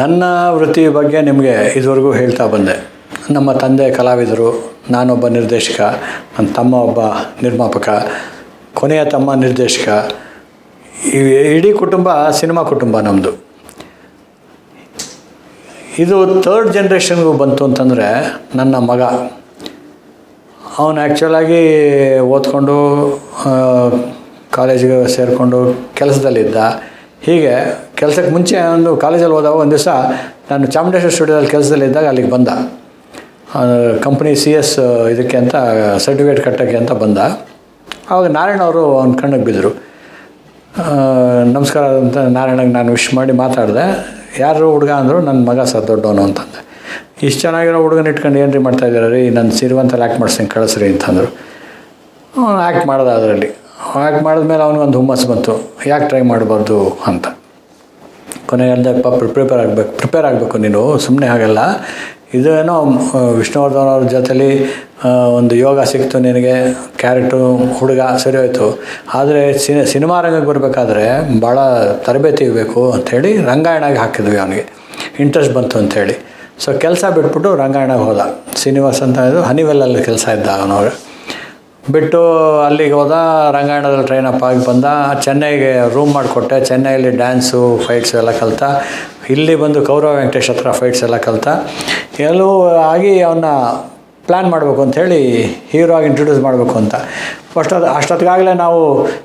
ನನ್ನ ವೃತ್ತಿ ಬಗ್ಗೆ ನಿಮಗೆ ಇದುವರೆಗೂ ಹೇಳ್ತಾ ಬಂದೆ. ನಮ್ಮ ತಂದೆ ಕಲಾವಿದರು, ನಾನೊಬ್ಬ ನಿರ್ದೇಶಕ, ನನ್ನ ತಮ್ಮ ಒಬ್ಬ ನಿರ್ಮಾಪಕ, ಕೊನೆಯ ತಮ್ಮ ನಿರ್ದೇಶಕ ಇಡೀ ಕುಟುಂಬ ಸಿನಿಮಾ ಕುಟುಂಬ ನಮ್ಮದು ಇದು ಥರ್ಡ್ ಜನ್ರೇಷನ್ಗೂ ಬಂತು ಅಂತಂದರೆ ನನ್ನ ಮಗ. ಅವನು ಆ್ಯಕ್ಚುಲಾಗಿ ಓದ್ಕೊಂಡು ಕಾಲೇಜಿಗೆ ಸೇರಿಕೊಂಡು ಕೆಲಸದಲ್ಲಿದ್ದ. ಹೀಗೆ ಕೆಲಸಕ್ಕೆ ಮುಂಚೆ ಒಂದು ಕಾಲೇಜಲ್ಲಿ ಹೋದಾಗ ಒಂದು ದಿವಸ ನಾನು ಚಾಮುಂಡೇಶ್ವರ ಸ್ಟುಡಿಯೋದಲ್ಲಿ ಕೆಲಸದಲ್ಲಿದ್ದಾಗ ಅಲ್ಲಿಗೆ ಬಂದ. ಕಂಪ್ನಿ ಸಿ ಎಸ್ ಇದಕ್ಕೆ ಅಂತ ಸರ್ಟಿಫಿಕೇಟ್ ಕಟ್ಟೋಕ್ಕೆ ಅಂತ ಬಂದ. ಆವಾಗ ನಾರಾಯಣ ಅವರು ಅವ್ನ ಕಣ್ಣಿಗೆ ಬಿದ್ದರು. ನಮಸ್ಕಾರ ಅಂತ ನಾರಾಯಣಗೆ ನಾನು ವಿಶ್ ಮಾಡಿ ಮಾತಾಡಿದೆ. ಯಾರು ಹುಡುಗ ಅಂದರು ನನ್ನ ಮಗ ಸರ್ ದೊಡ್ಡವನು ಅಂತಂದೆ. ಇಷ್ಟು ಚೆನ್ನಾಗಿರೋ ಹುಡುಗನ ಇಟ್ಕೊಂಡು ಏನು ರೀ ಮಾಡ್ತಾ ಇದ್ದೀರ ರೀ? ನನ್ನ ಸಿರಿವಂತಲ್ಲಿ ಆ್ಯಕ್ಟ್ ಮಾಡಿಸ್ತೀನಿ, ಕಳಿಸ್ರಿ ಅಂತಂದರು. ಆ್ಯಕ್ಟ್ ಮಾಡ್ದೆ ಅದರಲ್ಲಿ. ಆ್ಯಕ್ಟ್ ಮಾಡಿದ್ಮೇಲೆ ಅವನಿಗೊಂದು ಹುಮ್ಮಸ್ಸು ಬಂತು. ಯಾಕೆ ಟ್ರೈ ಮಾಡಬಾರ್ದು ಅಂತ. ಕೊನೆಗೆ ಅಂದೆ ಪಾಪ ಪ್ರಿಪೇರ್ ಆಗಬೇಕು ಪ್ರಿಪೇರ್ ಆಗಬೇಕು ನೀನು ಸುಮ್ಮನೆ ಹಾಗೆಲ್ಲ. ಇದೇನೋ ವಿಷ್ಣುವರ್ಧನ್ ಅವ್ರ ಜೊತೆಲಿ ಒಂದು ಯೋಗ ಸಿಕ್ತು ನಿನಗೆ, ಕ್ಯಾರೆಟು, ಹುಡುಗ, ಸರಿ ಹೋಯಿತು. ಆದರೆ ಸಿನಿ, ಸಿನಿಮಾ ರಂಗಕ್ಕೆ ಬರಬೇಕಾದ್ರೆ ಭಾಳ ತರಬೇತಿ ಬೇಕು ಅಂಥೇಳಿ ರಂಗಾಯಣಗೆ ಹಾಕಿದ್ವಿ ಅವನಿಗೆ. ಇಂಟ್ರೆಸ್ಟ್ ಬಂತು ಅಂಥೇಳಿ ಸೊ ಕೆಲಸ ಬಿಟ್ಬಿಟ್ಟು ರಂಗಾಯಣಗೆ ಹೋದ. ಶ್ರೀನಿವಾಸ್ ಅಂತ ಇದು ಹನಿವೆಲ್ಲಲ್ಲಿ ಕೆಲಸ ಇದ್ದ ಅವನವ್ರು. ಬಿಟ್ಟು ಅಲ್ಲಿಗೆ ಹೋದ ರಂಗಾಯಣದಲ್ಲಿ ಟ್ರೈನ್ ಅಪ್ ಆಗಿ ಬಂದ, ಚೆನ್ನೈಗೆ ರೂಮ್ ಮಾಡಿಕೊಟ್ಟೆ. ಚೆನ್ನೈಯಲ್ಲಿ ಡ್ಯಾನ್ಸು ಫೈಟ್ಸ್ ಎಲ್ಲ ಕಲಿತ. ಇಲ್ಲಿ ಬಂದು ಕೌರವ ವೆಂಕಟೇಶ್ ಹತ್ರ ಫೈಟ್ಸ್ ಎಲ್ಲ ಕಲಿತ. ಎಲ್ಲೂ ಆಗಿ ಅವನ್ನ ಪ್ಲ್ಯಾನ್ ಮಾಡಬೇಕು ಅಂಥೇಳಿ ಹೀರೋ ಆಗಿ ಇಂಟ್ರೊಡ್ಯೂಸ್ ಮಾಡಬೇಕು ಅಂತ. ಫಸ್ಟ್ ಅದು ಅಷ್ಟೊತ್ತಿಗಾಗಲೇ ನಾವು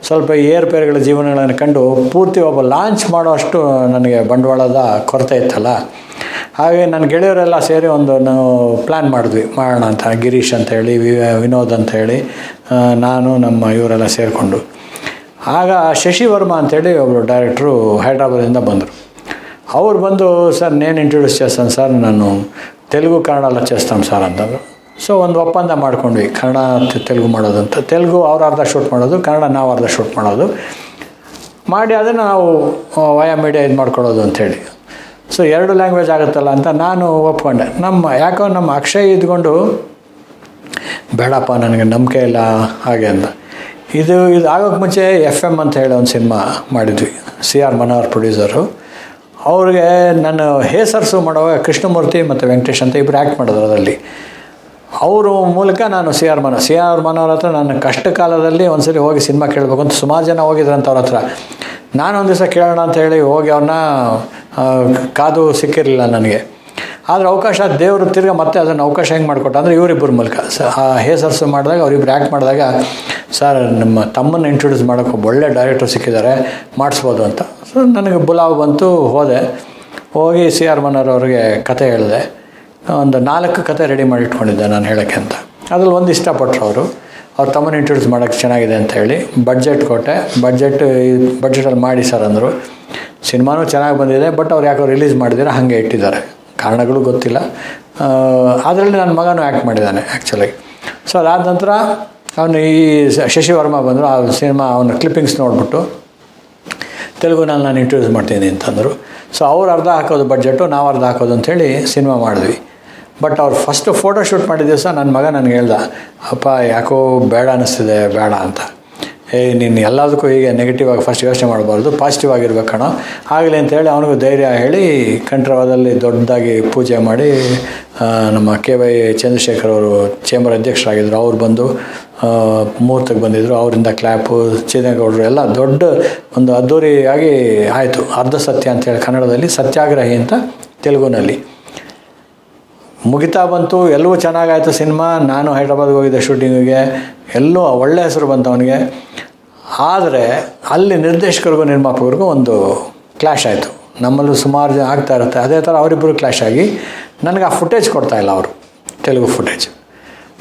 ಸ್ವಲ್ಪ ಏರ್ಪೇರ್ಗಳ ಜೀವನಗಳನ್ನು ಕಂಡು ಪೂರ್ತಿ ಒಬ್ಬ ಲಾಂಚ್ ಮಾಡೋ ಅಷ್ಟು ನನಗೆ ಬಂಡವಾಳದ ಕೊರತೆ ಇತ್ತಲ್ಲ. ಹಾಗೆ ನನ್ನ ಗೆಳೆಯರೆಲ್ಲ ಸೇರಿ ಒಂದು ನಾವು ಪ್ಲ್ಯಾನ್ ಮಾಡಿದ್ವಿ. ಮಾಡೋಣ ಅಂತ, ಗಿರೀಶ್ ಅಂತ ಹೇಳಿ ವಿನೋದ್ ಅಂತ ಹೇಳಿ ನಾನು, ನಮ್ಮ ಇವರೆಲ್ಲ ಸೇರಿಕೊಂಡು. ಆಗ ಶಶಿ ವರ್ಮಾ ಅಂತೇಳಿ ಒಬ್ಬರು ಡೈರೆಕ್ಟ್ರು ಹೈದ್ರಾಬಾದಿಂದ ಬಂದರು. ಅವ್ರು ಬಂದು, ಸರ್, ನೇನು ಇಂಟ್ರೊಡ್ಯೂಸ್ ಚೇಸ್ತಾನೆ ಸರ್, ನಾನು ತೆಲುಗು, ಕನ್ನಡ ಎಲ್ಲ ಚೇಸ್ತಾನೆ ಸರ್ ಅಂತಂದರು ಸೊ ಒಂದು ಒಪ್ಪಂದ ಮಾಡ್ಕೊಂಡ್ವಿ. ಕನ್ನಡ ತೆಲುಗು ಮಾಡೋದು ಅಂತ. ತೆಲುಗು ಅವ್ರು ಅರ್ಧ ಶೂಟ್ ಮಾಡೋದು, ಕನ್ನಡ ನಾವು ಅರ್ಧ ಶೂಟ್ ಮಾಡೋದು. ಮಾಡಿ ಅದನ್ನು ನಾವು ವಯಾ ಮೀಡಿಯಾ ಇದು ಮಾಡ್ಕೊಳ್ಳೋದು ಅಂಥೇಳಿ ಸೊ ಎರಡು ಲ್ಯಾಂಗ್ವೇಜ್ ಆಗುತ್ತಲ್ಲ ಅಂತ ನಾನು ಒಪ್ಕೊಂಡೆ. ನಮ್ಮ, ಯಾಕೋ ನಮ್ಮ ಅಕ್ಷಯ್ ಇದ್ಕೊಂಡು, ಬೇಡಪ್ಪ, ನನಗೆ ನಂಬಿಕೆ ಇಲ್ಲ, ಹಾಗೆ ಅಂತ. ಇದು ಇದು ಆಗೋಕ್ಕೆ ಮುಂಚೆ ಎಫ್ ಎಂ ಅಂತ ಹೇಳಿ ಒಂದು ಸಿನಿಮಾ ಮಾಡಿದ್ವಿ. ಸಿ ಆರ್ ಮನೋಹರ್ ಪ್ರೊಡ್ಯೂಸರು ಅವ್ರಿಗೆ ನಾನು ಹೇಸರ್ಸು ಮಾಡುವಾಗ ಕೃಷ್ಣಮೂರ್ತಿ ಮತ್ತು ವೆಂಕಟೇಶ್ ಅಂತ ಇಬ್ಬರು ಆ್ಯಕ್ಟ್ ಮಾಡಿದ್ರು ಅದರಲ್ಲಿ. ಅವರ ಮೂಲಕ ನಾನು C R Manohar C R Manohar ಹತ್ರ ನನ್ನ ಕಷ್ಟ ಕಾಲದಲ್ಲಿ ಸರಿ ಹೋಗಿ ಸಿನಿಮಾ ಕೇಳಬೇಕು ಅಂತ ಸುಮಾರು ಜನ ಹೋಗಿದ್ರಂತ ಅವ್ರ ಹತ್ರ. ನಾನು ಒಂದು ದಿವಸ ಕೇಳೋಣ ಅಂತ ಹೇಳಿ ಹೋಗಿ ಅವ್ರನ್ನ ಕಾದು ಸಿಕ್ಕಿರಲಿಲ್ಲ ನನಗೆ. ಆದರೆ ಅವಕಾಶ ದೇವರು ತಿರ್ಗ ಮತ್ತೆ ಅದನ್ನು ಅವಕಾಶ ಹೆಂಗೆ ಮಾಡಿಕೊಟ್ಟ ಅಂದರೆ ಇವರಿಬ್ಬರ ಮೂಲಕ. ಸ, ಆ ಹೇಸರ್ಸು ಮಾಡಿದಾಗ ಅವರಿಬ್ಬರು ಆ್ಯಕ್ಟ್ ಮಾಡಿದಾಗ, ಸರ್, ನಮ್ಮ ತಮ್ಮನ್ನು ಇಂಟ್ರೊಡ್ಯೂಸ್ ಮಾಡೋಕ್ಕೆ ಒಳ್ಳೆ ಡೈರೆಕ್ಟರ್ ಸಿಕ್ಕಿದ್ದಾರೆ, ಮಾಡಿಸ್ಬೋದು ಅಂತ. ಸೊ ನನಗೆ ಬುಲಾವ್ ಬಂತು, ಹೋದೆ. ಹೋಗಿ ಸಿ ಆರ್ ಮನೋರ್ ಅವ್ರಿಗೆ ಕತೆ ಹೇಳಿದೆ. ಒಂದು ನಾಲ್ಕು ಕತೆ ರೆಡಿ ಮಾಡಿ ಇಟ್ಕೊಂಡಿದ್ದೆ ನಾನು ಹೇಳೋಕ್ಕೆ ಅಂತ. ಅದ್ರಲ್ಲಿ ಒಂದು ಇಷ್ಟಪಟ್ಟರು ಅವರು. ಅವ್ರ ತಮ್ಮನ್ನು ಇಂಟ್ರೊಡ್ಯೂಸ್ ಮಾಡೋಕ್ಕೆ ಚೆನ್ನಾಗಿದೆ ಅಂತ ಹೇಳಿ ಬಡ್ಜೆಟ್ ಕೊಟ್ಟೆ. ಬಡ್ಜೆಟ್ ಬಡ್ಜೆಟಲ್ಲಿ ಮಾಡಿ ಸರ್ ಅಂದರು. ಸಿನಿಮಾನು ಚೆನ್ನಾಗಿ ಬಂದಿದೆ ಬಟ್ ಅವ್ರು ಯಾಕೋ ರಿಲೀಸ್ ಮಾಡಿದಿರ ಹಾಗೆ ಇಟ್ಟಿದ್ದಾರೆ. ಕಾರಣಗಳು ಗೊತ್ತಿಲ್ಲ. ಅದರಲ್ಲಿ ನನ್ನ ಮಗನೂ ಆ್ಯಕ್ಟ್ ಮಾಡಿದ್ದಾನೆ ಆ್ಯಕ್ಚುಲಾಗಿ ಸೊ ಅದಾದ ನಂತರ ಅವನು ಈ ಶಶಿ ವರ್ಮಾ ಬಂದರು, ಆ ಸಿನಿಮಾ ಅವನ ಕ್ಲಿಪ್ಪಿಂಗ್ಸ್ ನೋಡಿಬಿಟ್ಟು ತೆಲುಗುನಲ್ಲಿ ನಾನು ಇಂಟ್ರೊಡ್ಯೂಸ್ ಮಾಡ್ತೀನಿ ಅಂತಂದರು. ಸೊ ಅವ್ರು ಅರ್ಧ ಹಾಕೋದು ಬಡ್ಜೆಟು ನಾವು ಅರ್ಧ ಹಾಕೋದು ಅಂಥೇಳಿ ಸಿನಿಮಾ ಮಾಡಿದ್ವಿ. ಬಟ್ ಅವ್ರು ಫಸ್ಟ್ ಫೋಟೋ ಶೂಟ್ ಮಾಡಿದ ದಿವಸ ನನ್ನ ಮಗ ನನಗೆ ಹೇಳ್ದ, ಅಪ್ಪ, ಯಾಕೋ ಬೇಡ ಅನ್ನಿಸ್ತಿದೆ ಬೇಡ ಅಂತ. ಏ, ನೀನು ಎಲ್ಲದಕ್ಕೂ ಹೀಗೆ ನೆಗೆಟಿವ್ ಆಗಿ ಫಸ್ಟ್ ಯೋಚನೆ ಮಾಡಬಾರ್ದು ಪಾಸಿಟಿವ್ ಆಗಿರ್ಬೇಕು ಕಣೋ. ಆಗಲಿ ಅಂತೇಳಿ ಅವನಿಗೂ ಧೈರ್ಯ ಹೇಳಿ ಕಂಠರವಾದಲ್ಲಿ ದೊಡ್ಡದಾಗಿ ಪೂಜೆ ಮಾಡಿ ನಮ್ಮ ಕೆ ವೈ ಚಂದ್ರಶೇಖರ್ ಅವರು ಚೇಂಬರ್ ಅಧ್ಯಕ್ಷರಾಗಿದ್ದರು ಅವ್ರು ಬಂದು ಮುಹೂರ್ತಕ್ಕೆ ಬಂದಿದ್ದರು ಅವರಿಂದ ಕ್ಲ್ಯಾಪು ಚಿದೇಗೌಡರು ಎಲ್ಲ ದೊಡ್ಡ ಒಂದು ಅದ್ಧೂರಿಯಾಗಿ ಆಯಿತು. ಅರ್ಧ ಸತ್ಯ ಅಂತೇಳಿ ಕನ್ನಡದಲ್ಲಿ ಸತ್ಯಾಗ್ರಹಿ ಅಂತ ತೆಲುಗುನಲ್ಲಿ. ಮುಗಿತಾ ಬಂತು ಎಲ್ಲವೂ ಚೆನ್ನಾಗಾಯಿತು ಸಿನಿಮಾ. ನಾನು ಹೈದ್ರಾಬಾದ್ಗೆ ಹೋಗಿದ್ದೆ ಶೂಟಿಂಗಿಗೆ. ಎಲ್ಲೂ ಒಳ್ಳೆ ಹೆಸರು ಬಂತು ಅವನಿಗೆ ಆದರೆ ಅಲ್ಲಿ ನಿರ್ದೇಶಕರಿಗೂ, ನಿರ್ಮಾಪಕರಿಗೂ ಒಂದು ಕ್ಲ್ಯಾಶ್ ಆಯಿತು. ನಮ್ಮಲ್ಲೂ ಸುಮಾರು ಜನ ಆಗ್ತಾ ಇರುತ್ತೆ. ಅದೇ ಥರ ಅವರಿಬ್ಬರು ಕ್ಲ್ಯಾಶ್ ಆಗಿ ನನಗೆ ಆ ಫುಟೇಜ್ ಕೊಡ್ತಾ ಇಲ್ಲ ಅವರು, ತೆಲುಗು ಫುಟೇಜ್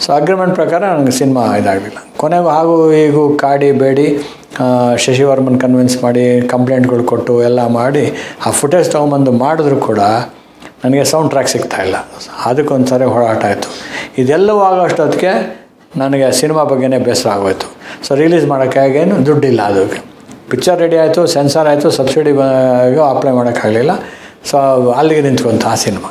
ಸೊ ಅಗ್ರಿಮೆಂಟ್ ಪ್ರಕಾರ ನನಗೆ ಸಿನಿಮಾ ಇದಾಗಲಿಲ್ಲ. ಕೊನೆಗೂ ಹಾಗೂ ಹೀಗೂ ಕಾಡಿ ಬೇಡಿ ಶಶಿವರ್ಮನ್ ಕನ್ವಿನ್ಸ್ ಮಾಡಿ ಕಂಪ್ಲೇಂಟ್ಗಳು ಕೊಟ್ಟು, ಎಲ್ಲ ಮಾಡಿ, ಆ ಫುಟೇಜ್ ತೊಗೊಂಬಂದು ಮಾಡಿದ್ರು ಕೂಡ ನನಗೆ ಸೌಂಡ್ ಟ್ರ್ಯಾಕ್ ಸಿಗ್ತಾ ಇಲ್ಲ. ಅದಕ್ಕೊಂದು ಸರಿ ಹೋರಾಟ ಆಯಿತು. ಇದೆಲ್ಲವೂ ಆಗೋ ಅಷ್ಟೊತ್ತಿಗೆ ನನಗೆ ಸಿನಿಮಾ ಬಗ್ಗೆನೇ ಬೇಸರ ಆಗೋಯ್ತು. ಸೊ ರಿಲೀಸ್ ಮಾಡೋಕ್ಕಾಗೇನು ದುಡ್ಡಿಲ್ಲ ಅದಕ್ಕೆ ಪಿಕ್ಚರ್ ರೆಡಿ ಆಯಿತು ಸೆನ್ಸಾರ್ ಆಯಿತು ಸಬ್ಸಿಡಿ ಅಪ್ಲೈ ಮಾಡೋಕ್ಕಾಗಲಿಲ್ಲ ಸೊ ಅಲ್ಲಿಗೆ ನಿಂತ್ಕೊಂತ ಆ ಸಿನಿಮಾ.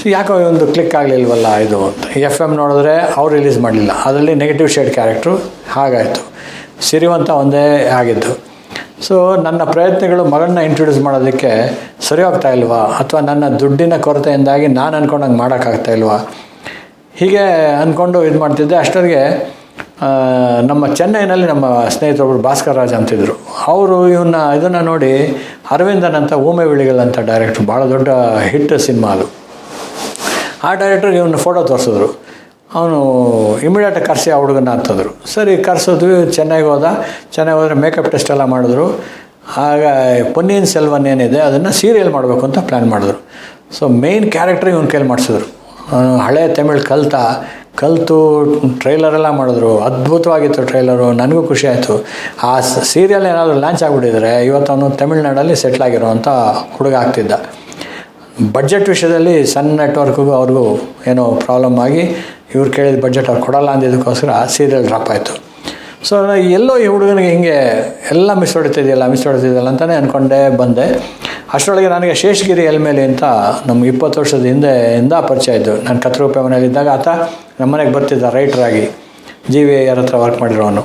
ಸೊ ಯಾಕೋ ಒಂದು ಕ್ಲಿಕ್ ಆಗಲಿಲ್ವಲ್ಲ ಇದು ಅಂತ. ಎಫ್ ಎಂ ನೋಡಿದ್ರೆ ಅವ್ರು ರಿಲೀಸ್ ಮಾಡಲಿಲ್ಲ. ಅದರಲ್ಲಿ ನೆಗೆಟಿವ್ ಶೇಡ್ ಕ್ಯಾರೆಕ್ಟ್ರು ಹಾಗಾಯಿತು. ಸಿರಿವಂತ ಒಂದೇ ಆಗಿದ್ದು. ಸೊ ನನ್ನ ಪ್ರಯತ್ನಗಳು ಮಗಳನ್ನ ಇಂಟ್ರೊಡ್ಯೂಸ್ ಮಾಡೋದಕ್ಕೆ ಸರಿ ಹೋಗ್ತಾ ಇಲ್ವಾ? ಅಥವಾ ನನ್ನ ದುಡ್ಡಿನ ಕೊರತೆಯಿಂದಾಗಿ ನಾನು ಅಂದ್ಕೊಂಡಂಗೆ ಮಾಡೋಕ್ಕಾಗ್ತಾ ಇಲ್ವಾ? ಹೀಗೆ ಅಂದ್ಕೊಂಡು ಇದು ಮಾಡ್ತಿದ್ದೆ. ಅಷ್ಟರಿಗೆ ನಮ್ಮ ಚೆನ್ನೈನಲ್ಲಿ ನಮ್ಮ ಸ್ನೇಹಿತರೊಬ್ಬರು ಭಾಸ್ಕರ್ ರಾಜ್ ಅಂತಿದ್ರು. ಅವರು ಇವನ್ನ ಇದನ್ನು ನೋಡಿ ಅರವಿಂದನ್ ಅಂತ ಊಮೆ ವಿಳಿಗಲ್ ಅಂತ ಡೈರೆಕ್ಟ್ರು ಭಾಳ ದೊಡ್ಡ ಹಿಟ್ ಸಿನಿಮಾ ಅದು. ಆ ಡೈರೆಕ್ಟರ್ ಇವನ್ನ ಫೋಟೋ ತೋರಿಸಿದ್ರು. ಅವನು ಇಮಿಡಿಯೇಟ್ ಕರೆಸಿ ಆ ಹುಡುಗನ ಅಂತಂದರು ಸರಿ, ಕರೆಸಿದ್ವಿ, ಚೆನ್ನಾಗಿ ಹೋದ. ಚೆನ್ನಾಗಿ ಹೋದರೆ ಮೇಕಪ್ ಟೆಸ್ಟ್ ಎಲ್ಲ ಮಾಡಿದ್ರು. ಆಗ ಪೊನ್ನಿಯನ್ ಸೆಲ್ವನ್ ಏನಿದೆ, ಅದನ್ನು ಸೀರಿಯಲ್ ಮಾಡಬೇಕು ಅಂತ ಪ್ಲ್ಯಾನ್ ಮಾಡಿದ್ರು. ಸೊ ಮೇಯ್ನ್ ಕ್ಯಾರೆಕ್ಟ್ರ್ ಇವನ ಕೈಲಿ ಮಾಡಿಸಿದ್ರು. ಹಳೆ ತಮಿಳ್ ಕಲ್ತ, ಕಲಿತು ಟ್ರೈಲರೆಲ್ಲ ಮಾಡಿದ್ರು. ಅದ್ಭುತವಾಗಿತ್ತು ಟ್ರೈಲರು ನನಗೂ ಖುಷಿ ಆಯಿತು. ಆ ಸೀರಿಯಲ್ ಏನಾದರೂ ಲಾಂಚ್ ಆಗಿಬಿಟ್ಟಿದ್ರೆ, ಇವತ್ತು ಅವನು ತಮಿಳ್ನಾಡಲ್ಲಿ ಸೆಟ್ಲ್ ಆಗಿರೋವಂಥ ಹುಡುಗ ಆಗ್ತಿದ್ದ. ಬಡ್ಜೆಟ್ ವಿಷಯದಲ್ಲಿ ಸನ್ ನೆಟ್ವರ್ಕ್ಗೂ ಅವ್ರಿಗೂ ಏನೋ ಪ್ರಾಬ್ಲಮ್ ಆಗಿ ಇವ್ರು ಕೇಳಿದ ಬಜೆಟ್ ಅವ್ರು ಕೊಡಲ್ಲ ಅಂದಿದ್ದಕ್ಕೋಸ್ಕರ ಸೀರಿಯಲ್ ಡ್ರಾಪ್ ಆಯಿತು. ಸೊ ಎಲ್ಲೋ ಈ ಹುಡುಗನಿಗೆ ಹಿಂಗೆ ಎಲ್ಲ ಮಿಸ್ ಹೊಡಿತಿದೆಯಲ್ಲ ಮಿಸ್ ಹೊಡಿತಿದೆಯಲ್ಲ ಅಂತಲೇ ಅಂದ್ಕೊಂಡೇ ಬಂದೆ. ಅಷ್ಟರೊಳಗೆ ನನಗೆ ಶೇಷಗಿರಿ ಎಲ್ಮೇಲೆ ಅಂತ ನಮ್ಗೆ ಇಪ್ಪತ್ತು ವರ್ಷದ ಹಿಂದೆ ಇಂದ ಪರಿಚಯ ಇದ್ದು. ನಾನು ಕತ್ರೂಪೆ ಮನೇಲಿದ್ದಾಗ ಆತ ನಮ್ಮ ಮನೆಗೆ ಬರ್ತಿದ್ದ ರೈಟ್ರಾಗಿ ಜಿ ವಿ ಯಾರ ಹತ್ರ ವರ್ಕ್ ಮಾಡಿರೋನು.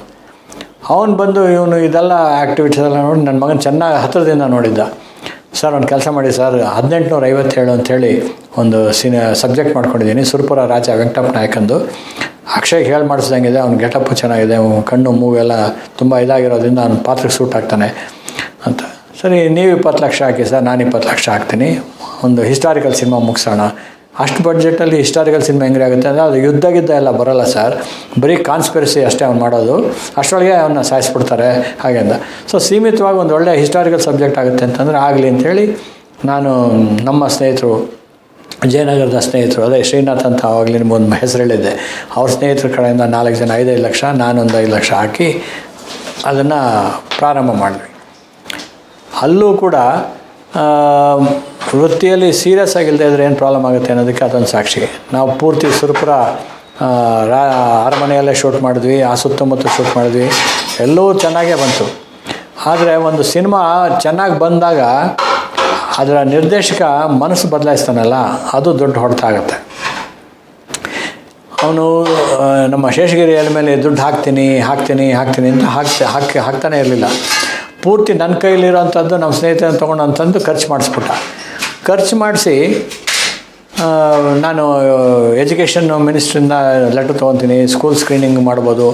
ಅವನು ಬಂದು ಇವನು ಇದೆಲ್ಲ ಆ್ಯಕ್ಟಿವಿಟೀಸ್ ಎಲ್ಲ ನೋಡಿ ನನ್ನ ಮಗನ ಚೆನ್ನಾಗಿ ಹತ್ತಿರದಿಂದ ನೋಡಿದ್ದ. ಸರ್, ಒಂದು ಕೆಲಸ ಮಾಡಿ ಸರ್. ಹದಿನೆಂಟುನೂರ ಐವತ್ತೇಳು ಅಂಥೇಳಿ ಒಂದು ಸಿನಿ ಸಬ್ಜೆಕ್ಟ್ ಮಾಡ್ಕೊಂಡಿದ್ದೀನಿ. ಸುರ್ಪುರ ರಾಜ ವೆಂಕಟಪ್ಪ ನಾಯಕಂದು. ಅಕ್ಷಯ್ ಹೇಳಿ ಮಾಡಿಸ್ದಂಗಿದೆ, ಅವ್ನ ಗೆಟಪ್ಪು ಚೆನ್ನಾಗಿದೆ, ಅವ್ನ ಕಣ್ಣು ಮೂವೆಲ್ಲ ತುಂಬ ಇದಾಗಿರೋದ್ರಿಂದ ಅವ್ನ ಪಾತ್ರಕ್ಕೆ ಸೂಟ್ ಆಗ್ತಾನೆ ಅಂತ. ಸರಿ, ನೀವು ಇಪ್ಪತ್ತು ಲಕ್ಷ ಹಾಕಿ ಸರ್, ನಾನು ಇಪ್ಪತ್ತು ಲಕ್ಷ ಹಾಕ್ತೀನಿ. ಒಂದು ಹಿಸ್ಟಾರಿಕಲ್ ಸಿನಿಮಾ ಮುಗಿಸೋಣ. ಅಷ್ಟು ಬಡ್ಜೆಟಲ್ಲಿ ಹಿಸ್ಟಾರಿಕಲ್ ಸಿನಿಮಾ ಹೆಂಗೆ ಆಗುತ್ತೆ ಅಂದರೆ ಅದು ಯುದ್ಧ ಗಿದ್ದ ಎಲ್ಲ ಬರೋಲ್ಲ ಸರ್ ಬರೀ ಕಾನ್ಸ್ಪಿರಸಿ ಅಷ್ಟೇ ಅವ್ನು ಮಾಡೋದು. ಅಷ್ಟರೊಳಗೆ ಅವನ್ನ ಸಾಯಿಸ್ಬಿಡ್ತಾರೆ ಹಾಗೆ ಅಂತ. ಸೊ ಸೀಮಿತವಾಗಿ ಒಂದು ಒಳ್ಳೆಯ ಹಿಸ್ಟಾರಿಕಲ್ ಸಬ್ಜೆಕ್ಟ್ ಆಗುತ್ತೆ ಅಂತಂದರೆ ಆಗಲಿ ಅಂಥೇಳಿ ನಾನು ನಮ್ಮ ಸ್ನೇಹಿತರು, ಜಯನಗರದ ಸ್ನೇಹಿತರು, ಅದೇ ಶ್ರೀನಾಥ್ ಅಂತ ಆವಾಗಲೇ ನಿಮ್ಗೊಂದು ಹೆಸರು ಹೇಳಿದ್ದೆ ಅವ್ರ ಸ್ನೇಹಿತರ ಕಡೆಯಿಂದ ನಾಲ್ಕು ಜನ, ಐದೈದು ಲಕ್ಷ, ನಾನೊಂದು ಐದು ಲಕ್ಷ ಹಾಕಿ ಅದನ್ನು ಪ್ರಾರಂಭ ಮಾಡಿದ್ವಿ. ಅಲ್ಲೂ ಕೂಡ ವೃತ್ತಿಯಲ್ಲಿ ಸೀರಿಯಸ್ ಆಗಿಲ್ಲದೆ ಇದ್ರೆ ಏನು ಪ್ರಾಬ್ಲಮ್ ಆಗುತ್ತೆ ಅನ್ನೋದಕ್ಕೆ ಅದೊಂದು ಸಾಕ್ಷಿ. ನಾವು ಪೂರ್ತಿ ಸುರಪುರ ರಾ, ಅರಮನೆಯಲ್ಲೇ ಶೂಟ್ ಮಾಡಿದ್ವಿ, ಆ ಸುತ್ತಮುತ್ತ ಶೂಟ್ ಮಾಡಿದ್ವಿ. ಎಲ್ಲವೂ ಚೆನ್ನಾಗೇ ಬಂತು. ಆದರೆ ಒಂದು ಸಿನಿಮಾ ಚೆನ್ನಾಗಿ ಬಂದಾಗ ಅದರ ನಿರ್ದೇಶಕ ಮನಸ್ಸು ಬದಲಾಯಿಸ್ತಾನಲ್ಲ, ಅದು ದೊಡ್ಡ ಹೊಡೆತ ಆಗುತ್ತೆ. ಅವನು ನಮ್ಮ ಶೇಷಗಿರಿ ಎಲೆ ಮೇಲೆ ದುಡ್ಡು ಹಾಕ್ತೀನಿ ಹಾಕ್ತೀನಿ ಹಾಕ್ತೀನಿ ಅಂತ ಹಾಕ್ತಿ, ಹಾಕಿ, ಹಾಕ್ತಾನೆ ಇರಲಿಲ್ಲ. ಪೂರ್ತಿ ನನ್ನ ಕೈಲಿರೋಂಥದ್ದು ನಮ್ಮ ಸ್ನೇಹಿತರನ್ನು ತೊಗೊಂಡು ಅಂತಂದು ಖರ್ಚು ಮಾಡಿಸ್ಬಿಟ್ಟ. ಖರ್ಚು ಮಾಡಿಸಿ ನಾನು ಎಜುಕೇಷನ್ ಮಿನಿಸ್ಟ್ರಿಂದ ಲೆಟ್ರ್ ತೊಗೊತೀನಿ ಸ್ಕೂಲ್ ಸ್ಕ್ರೀನಿಂಗ್ ಮಾಡ್ಬೋದು.